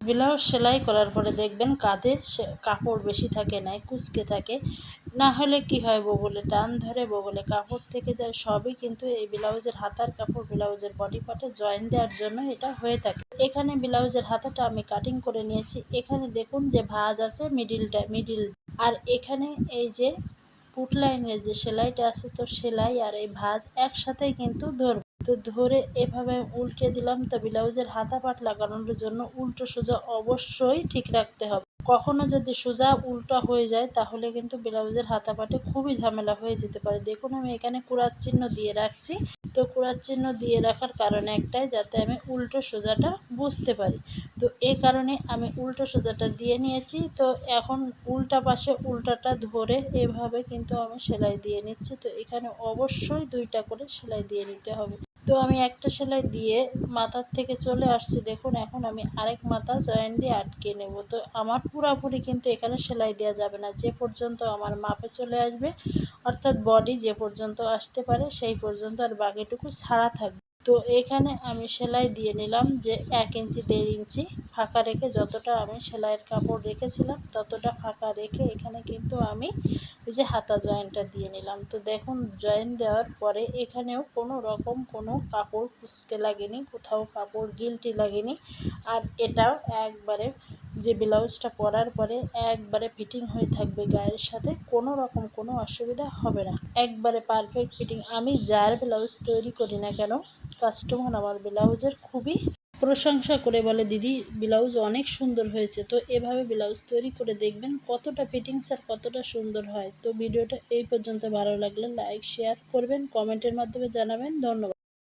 Blouse সেলাই করার পরে দেখবেন কাঁধে কাপড় বেশি থাকে নাই, কুচকে থাকে। না হলে কি হয় বগলে? টান ধরে বগলে। কাপড় থেকে যায় সবই কিন্তু এই ব্লাউজের হাতার কাপড়, ব্লাউজের বডি পার্টে জয়েন দেওয়ার জন্য এটা হয়ে থাকে। এখানে ব্লাউজের হাতাটা আমি কাটিং করে নিয়েছি। এখানে দেখুন যে ভাজ আছে মিডিলটা মিডিল আর এখানে এই যে পুট লাইনের যে সেলাইটা আছে, তো সেলাই আর এই ভাজ একসাথেই কিন্তু ধরবো। তো ধরে এভাবে উল্টে দিলাম তো ব্লাউজের হাতা পাট লাগানোর জন্য উল্টো সোজা অবশ্যই ঠিক রাখতে হবে। কখনো যদি সোজা উল্টা হয়ে যায়, তাহলে কিন্তু ব্লাউজের হাতা পাটে খুবই ঝামেলা হয়ে যেতে পারে। দেখুন, আমি এখানে কুড়ার চিহ্ন দিয়ে রাখছি। তো কুড়ার চিহ্ন দিয়ে রাখার কারণে একটাই, যাতে আমি উল্টো সোজাটা বুঝতে পারি। তো এই কারণে আমি উল্টো সোজাটা দিয়ে নিয়েছি। তো এখন উল্টা পাশে উল্টাটা ধরে এভাবে কিন্তু আমি সেলাই দিয়ে নিচ্ছি। তো এখানে অবশ্যই দুইটা করে সেলাই দিয়ে নিতে হবে। তো আমি একটা সেলাই দিয়ে মাথার থেকে চলে আসছি। দেখুন, এখন আমি আরেক মাথা জয়েন দিয়ে আটকে নেব। তো আমার পুরাপুরি কিন্তু এখানে সেলাই দেওয়া যাবে না। যে পর্যন্ত আমার মাপে চলে আসবে, অর্থাৎ বডি যে পর্যন্ত আসতে পারে, সেই পর্যন্ত আর বাকিটুকু ছাড়া থাকবে। তো এখানে আমি সেলাই দিয়ে নিলাম যে এক ইঞ্চি, দেড় ইঞ্চি ফাঁকা রেখে যতটা আমি সেলাইয়ের কাপড় রেখেছিলাম ততটা ফাঁকা রেখে এখানে কিন্তু আমি এই যে হাতা জয়েন্টটা দিয়ে নিলাম। তো দেখুন জয়েন দেওয়ার পরে এখানেও কোনো রকম কোনো কাপড় কুচকে লাগেনি, কোথাও কাপড় গিলটি লাগেনি। আর এটাও একবারে যে ব্লাউজটা পরার পরে একবারে ফিটিং হয়ে থাকবে গায়ের সাথে, কোনো রকম কোনো অসুবিধা হবে না। একবারে পারফেক্ট ফিটিং আমি যার ব্লাউজ তৈরি করি না কেন কাস্টমার আমার ব্লাউজের খুবই প্রশংসা করে বলে, দিদি, ব্লাউজ অনেক সুন্দর হয়েছে, তো এভাবে ব্লাউজ তৈরি করে দেখবেন কতটা ফিটিংস আর কতটা সুন্দর হয়। তো ভিডিওটা এই পর্যন্ত। ভালো লাগলে লাইক শেয়ার করবেন কমেন্টের মাধ্যমে জানাবেন। ধন্যবাদ।